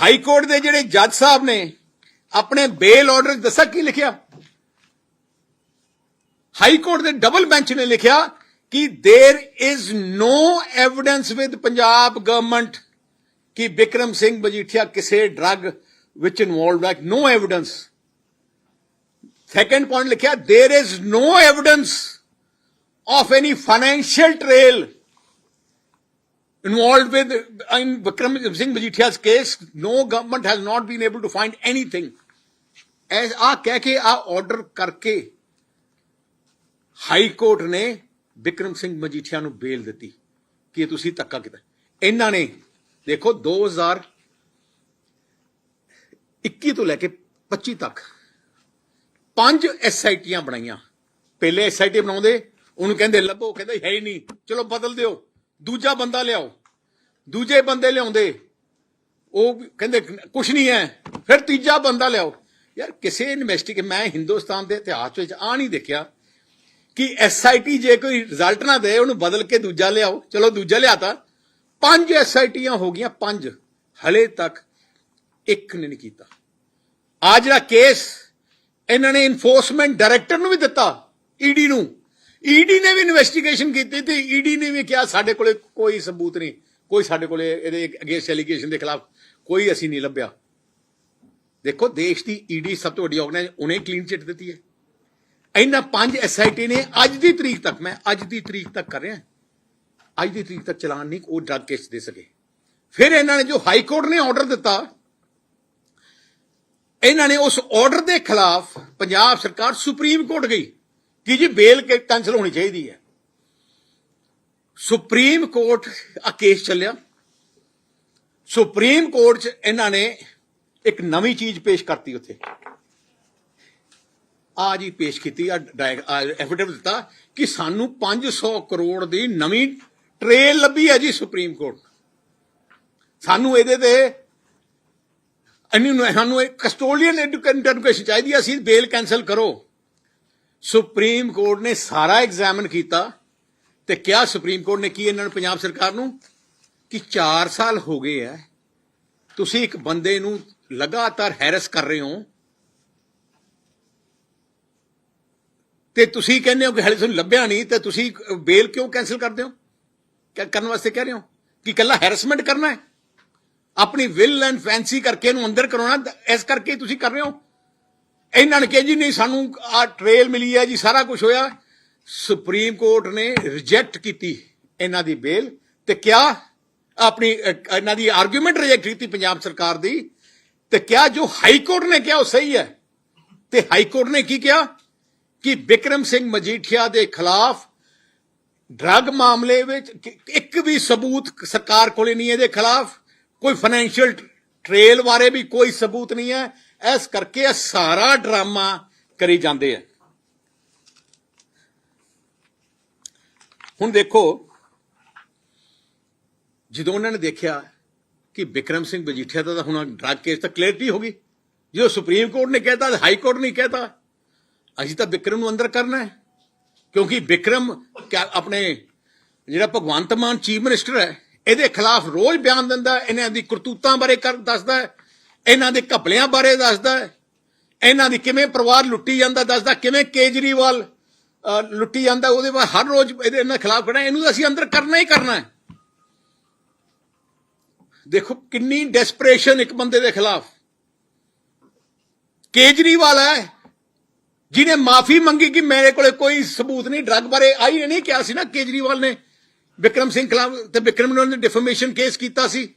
High court ਦੇ ਜਿਹੜੇ ਜੱਜ ਸਾਹਿਬ ਨੇ ਆਪਣੇ ਬੇਲ ਆਰਡਰ ਦੱਸਿਆ ਕੀ ਲਿਖਿਆ ਹਾਈ ਕੋਰਟ ਦੇ ਡਬਲ ਬੈਂਚ ਨੇ ਲਿਖਿਆ ਕਿ there is no evidence with Punjab government ਕਿ ਵਿਕਰਮ ਸਿੰਘ ਮਜੀਠੀਆ ਕਿਸੇ ਡਰੱਗ ਵਿੱਚ ਇਨਵੋਲਵਡ ਹੈ ਨੋ ਐਵੀਡੈਂਸ ਸੈਕੰਡ ਪੁਆਇੰਟ ਲਿਖਿਆ there is no evidence of any financial trail involved with in Vikram Singh Majithia's case, no government has not been able to find anything. ਐਸ ਆ ਕਹਿ ਕੇ ਆ order ਕਰਕੇ high court ਨੇ ਵਿਕਰਮ ਸਿੰਘ ਮਜੀਠੀਆ ਨੂੰ ਬੇਲ ਦਿੱਤੀ ਕਿ ਤੁਸੀਂ ਧੱਕਾ ਕੀਤਾ ਇਹਨਾਂ ਨੇ ਦੇਖੋ 2021 ਤੋਂ ਲੈ ਕੇ 25 ਤੱਕ ਪੰਜ ਐਸਆਈਟੀਆਂ ਬਣਾਈਆਂ ਪਹਿਲੇ ਐਸਆਈਟੀ ਬਣਾਉਂਦੇ ਉਹਨੂੰ ਕਹਿੰਦੇ ਲੱਭੋ ਕਹਿੰਦਾ ਹੈ ਹੀ ਨਹੀਂ ਚਲੋ ਬਦਲ ਦਿਓ ਦੂਜਾ ਬੰਦਾ ਲਿਆਓ। ਦੂਜੇ ਬੰਦੇ ਲਿਆਉਂਦੇ। ਉਹ ਕਹਿੰਦੇ ਕੁਝ ਨਹੀਂ ਹੈ। ਫਿਰ ਤੀਜਾ ਬੰਦਾ ਲਿਆਓ। ਯਾਰ ਕਿਸੇ ਇਨਵੈਸਟੀਗੇ ਮੈਂ ਹਿੰਦੁਸਤਾਨ ਦੇ ਇਤਿਹਾਸ ਵਿੱਚ ਆ ਨਹੀਂ ਦੇਖਿਆ ਕਿ ਐਸਆਈਟੀ ਜੇ ਕੋਈ ਰਿਜ਼ਲਟ ਨਾ ਦੇ, ਉਹਨੂੰ ਬਦਲ ਕੇ ਦੂਜਾ ਲਿਆਓ। ਚਲੋ ਦੂਜਾ ਲਿਆਤਾ। ਪੰਜ ਐਸਆਈਟੀਆਂ ਹੋ ਗਈਆਂ, ਪੰਜ। ਹਲੇ ਤੱਕ ਇੱਕ ਨੇ ਨਹੀਂ ਕੀਤਾ। ਆ ਜਿਹੜਾ ਕੇਸ ਇਹਨਾਂ ਨੇ ਇਨਫੋਰਸਮੈਂਟ ਡਾਇਰੈਕਟਰ ਨੂੰ ਵੀ ਦਿੱਤਾ ਈਡੀ ਨੂੰ। ਈਡੀ ਨੇ ਵੀ ਇਨਵੈਸਟੀਗੇਸ਼ਨ ਕੀਤੀ ਤੇ ਈਡੀ ਨੇ ਵੀ ਕਿਹਾ ਸਾਡੇ ਕੋਲੇ ਕੋਈ ਸਬੂਤ ਨਹੀਂ, ਕੋਈ ਸਾਡੇ ਕੋਲੇ ਇਹਦੇ ਅਗੇਂਸਟ ਐਲੀਗੇਸ਼ਨ ਦੇ ਖਿਲਾਫ ਕੋਈ ਅਸੀਂ ਨਹੀਂ ਲੱਭਿਆ। ਦੇਖੋ, ਦੇਸ਼ ਦੀ ਈਡੀ ਸਭ ਤੋਂ ਵੱਡੀ ਆਰਗੇਨਾਈਜ਼ ਉਹਨੇ ਕਲੀਨ ਚਿੱਟ ਦਿੱਤੀ ਹੈ। ਇਹਨਾਂ ਪੰਜ ਐਸਆਈਟੀ ਨੇ ਅੱਜ ਦੀ ਤਰੀਕ ਤੱਕ, ਮੈਂ ਅੱਜ ਦੀ ਤਰੀਕ ਤੱਕ ਕਰ ਰਿਹਾ ਅੱਜ ਦੀ ਤਰੀਕ ਤੱਕ ਚਲਾਨ ਨਹੀਂ ਉਹ ਡਰਗ ਕੇਸ ਦੇ ਸਕੇ। ਫਿਰ ਇਹਨਾਂ ਨੇ ਜੋ ਹਾਈ ਕੋਰਟ ਨੇ ਆਰਡਰ ਦਿੱਤਾ, ਇਹਨਾਂ ਨੇ ਉਸ ਆਰਡਰ ਦੇ ਖਿਲਾਫ ਪੰਜਾਬ ਸਰਕਾਰ ਸੁਪਰੀਮ ਕੋਰਟ ਗਈ। ਕਿ ਜੀ ਬੇਲ ਕੈਂਸਲ ਹੋਣੀ ਚਾਹੀਦੀ ਹੈ। ਸੁਪਰੀਮ ਕੋਰਟ ਆ ਕੇਸ ਚੱਲਿਆ। ਸੁਪਰੀਮ ਕੋਰਟ 'ਚ ਇਹਨਾਂ ਨੇ ਇੱਕ ਨਵੀਂ ਚੀਜ਼ ਪੇਸ਼ ਕਰਤੀ ਉੱਥੇ। ਆ ਜੀ ਪੇਸ਼ ਕੀਤੀ, ਆ ਐਫੀਡੇਵਿਟ ਦਿੱਤਾ ਕਿ ਸਾਨੂੰ 500 ਕਰੋੜ ਦੀ ਨਵੀਂ ਟ੍ਰੇਲ ਲੱਭੀ ਹੈ ਜੀ ਸੁਪਰੀਮ ਕੋਰਟ। ਸਾਨੂੰ ਇਹਦੇ ਤੇ ਅਨੀ ਸਾਨੂੰ ਇੱਕ ਕਸਟੋਡੀਅਨ ਐਡੂਕੇਸ਼ਨ ਚਾਹੀਦੀ ਹੈ, ਅਸੀਂ ਬੇਲ ਕੈਨਸਲ ਕਰੋ। ਸੁਪਰੀਮ ਕੋਰਟ ਨੇ ਸਾਰਾ ਐਗਜ਼ਾਮਨ ਕੀਤਾ ਤੇ ਕਿਹਾ ਸੁਪਰੀਮ ਕੋਰਟ ਨੇ ਕੀ ਇਹਨਾਂ ਨੂੰ ਪੰਜਾਬ ਸਰਕਾਰ ਨੂੰ? ਕਿ 4 ਸਾਲ ਹੋ ਗਏ ਐ। ਤੁਸੀਂ ਇੱਕ ਬੰਦੇ ਨੂੰ ਲਗਾਤਾਰ ਹੈਰਸ ਕਰ ਰਹੇ ਹੋ। ਤੇ ਤੁਸੀਂ ਕਹਿੰਦੇ ਹੋ ਕਿ ਹਲੇ ਤੁਹਾਨੂੰ ਲੱਭਿਆ ਨਹੀਂ, ਤੇ ਤੁਸੀਂ ਬੇਲ ਕਿਉਂ ਕੈਨਸਲ ਕਰਦੇ ਹੋ? ਕਰਨ ਵਾਸਤੇ ਕਹਿ ਰਹੇ ਹੋ? ਕਿ ਕੱਲਾ ਹੈਰਸਮੈਂਟ ਕਰਨਾ ਹੈ ਆਪਣੀ ਵਿਲ ਐਂਡ ਫੈਂਸੀ ਕਰਕੇ ਇਹਨੂੰ ਅੰਦਰ ਕਰਾਉਣਾ, ਇਸ ਕਰਕੇ ਤੁਸੀਂ ਕਰ ਰਹੇ ਹੋ? ਇਹਨਾਂ ਨੇ ਕਿਹਾ ਜੀ, ਨਹੀਂ, ਸਾਨੂੰ ਆ ਟ੍ਰੇਲ ਮਿਲੀ ਹੈ ਜੀ, ਸਾਰਾ ਕੁਝ ਹੋਇਆ। ਸੁਪਰੀਮ ਕੋਰਟ ਨੇ ਰਿਜੈਕਟ ਕੀਤੀ ਇਹਨਾਂ ਦੀ ਬੇਲ ਤੇ ਕਿਹਾ, ਆਪਣੀ ਇਹਨਾਂ ਦੀ ਆਰਗੂਮੈਂਟ ਰਿਜੈਕਟ ਕੀਤੀ ਪੰਜਾਬ ਸਰਕਾਰ ਦੀ ਤੇ ਕਿਹਾ, ਜੋ ਹਾਈ ਕੋਰਟ ਨੇ ਕਿਹਾ, ਉਹ ਸਹੀ ਹੈ। ਤੇ ਹਾਈ ਕੋਰਟ ਨੇ ਕੀ ਕਿਹਾ? ਕਿ ਵਿਕਰਮ ਸਿੰਘ ਮਜੀਠੀਆ ਦੇ ਖਿਲਾਫ ਡਰੱਗ ਮਾਮਲੇ ਵਿੱਚ ਇੱਕ ਵੀ ਸਬੂਤ ਸਰਕਾਰ ਕੋਲੇ ਨਹੀਂ ਇਹਦੇ ਖਿਲਾਫ। ਕੋਈ ਫਾਈਨੈਂਸ਼ੀਅਲ ਟ੍ਰੇਲ ਬਾਰੇ ਵੀ ਕੋਈ ਸਬੂਤ ਨਹੀਂ ਹੈ। ਇਸ ਕਰਕੇ ਇਹ ਸਾਰਾ ਡਰਾਮਾ ਕਰੀ ਜਾਂਦੇ ਆ। ਹੁਣ ਦੇਖੋ ਜਦੋਂ ਉਹਨਾਂ ਨੇ ਦੇਖਿਆ ਕਿ ਬਿਕਰਮ ਸਿੰਘ ਮਜੀਠੀਆ ਦਾ ਤਾਂ ਹੁਣ ਡਰੱਗ ਕੇਸ ਤਾਂ ਕਲੀਅਰਟੀ ਹੋ ਗਈ। ਜਦੋਂ ਸੁਪਰੀਮ ਕੋਰਟ ਨੇ ਕਹਿਤਾ ਹਾਈ ਕੋਰਟ ਨੇ ਕਹਿਤਾ ਅਸੀਂ ਤਾਂ ਬਿਕਰਮ ਨੂੰ ਅੰਦਰ ਕਰਨਾ ਹੈ। ਕਿਉਂਕਿ ਬਿਕਰਮ ਕਿਆ- ਆਪਣੇ ਜਿਹੜਾ ਭਗਵੰਤ ਮਾਨ ਚੀਫ ਮਿਨਿਸਟਰ ਹੈ ਇਹਦੇ ਖਿਲਾਫ ਰੋਜ਼ ਬਿਆਨ ਦਿੰਦਾ ਹੈ, ਇਹਨਾਂ ਦੀ ਕਰਤੂਤਾਂ ਬਾਰੇ ਕਰ ਦੱਸਦਾ ਇਹਨਾਂ ਦੇ ਘਪਲਿਆਂ ਬਾਰੇ ਦੱਸਦਾ ਹੈ, ਇਹਨਾਂ ਦੀ ਕਿਵੇਂ ਪਰਿਵਾਰ ਲੁੱਟੀ ਜਾਂਦਾ ਦੱਸਦਾ ਕਿਵੇਂ ਕੇਜਰੀਵਾਲ ਲੁੱਟੀ ਜਾਂਦਾ ਉਹਦੇ ਬਾਅਦ ਹਰ ਰੋਜ਼ ਇਹਦੇ ਇਹਨਾਂ ਖਿਲਾਫ ਖੜਾ ਇਹਨੂੰ ਤਾਂ ਅਸੀਂ ਅੰਦਰ ਕਰਨਾ ਹੀ ਕਰਨਾ ਹੈ। ਦੇਖੋ ਕਿੰਨੀ ਡੈਸਪਰੇਸ਼ਨ ਇੱਕ ਬੰਦੇ ਦੇ ਖਿਲਾਫ। ਕੇਜਰੀਵਾਲ ਹੈ ਜਿਹਨੇ ਮਾਫੀ ਮੰਗੀ ਕਿ ਮੇਰੇ ਕੋਲੇ ਕੋਈ ਸਬੂਤ ਨਹੀਂ ਡਰੱਗ ਬਾਰੇ ਆਈ ਨਹੀਂ ਕਿਹਾ ਸੀ ਨਾ ਕੇਜਰੀਵਾਲ ਨੇ। ਵਿਕਰਮ ਸਿੰਘ ਖਿਲਾਫ ਤੇ ਵਿਕਰਮ ਨੇ ਡਿਫਰਮੇਸ਼ਨ ਕੇਸ ਕੀਤਾ ਸੀ।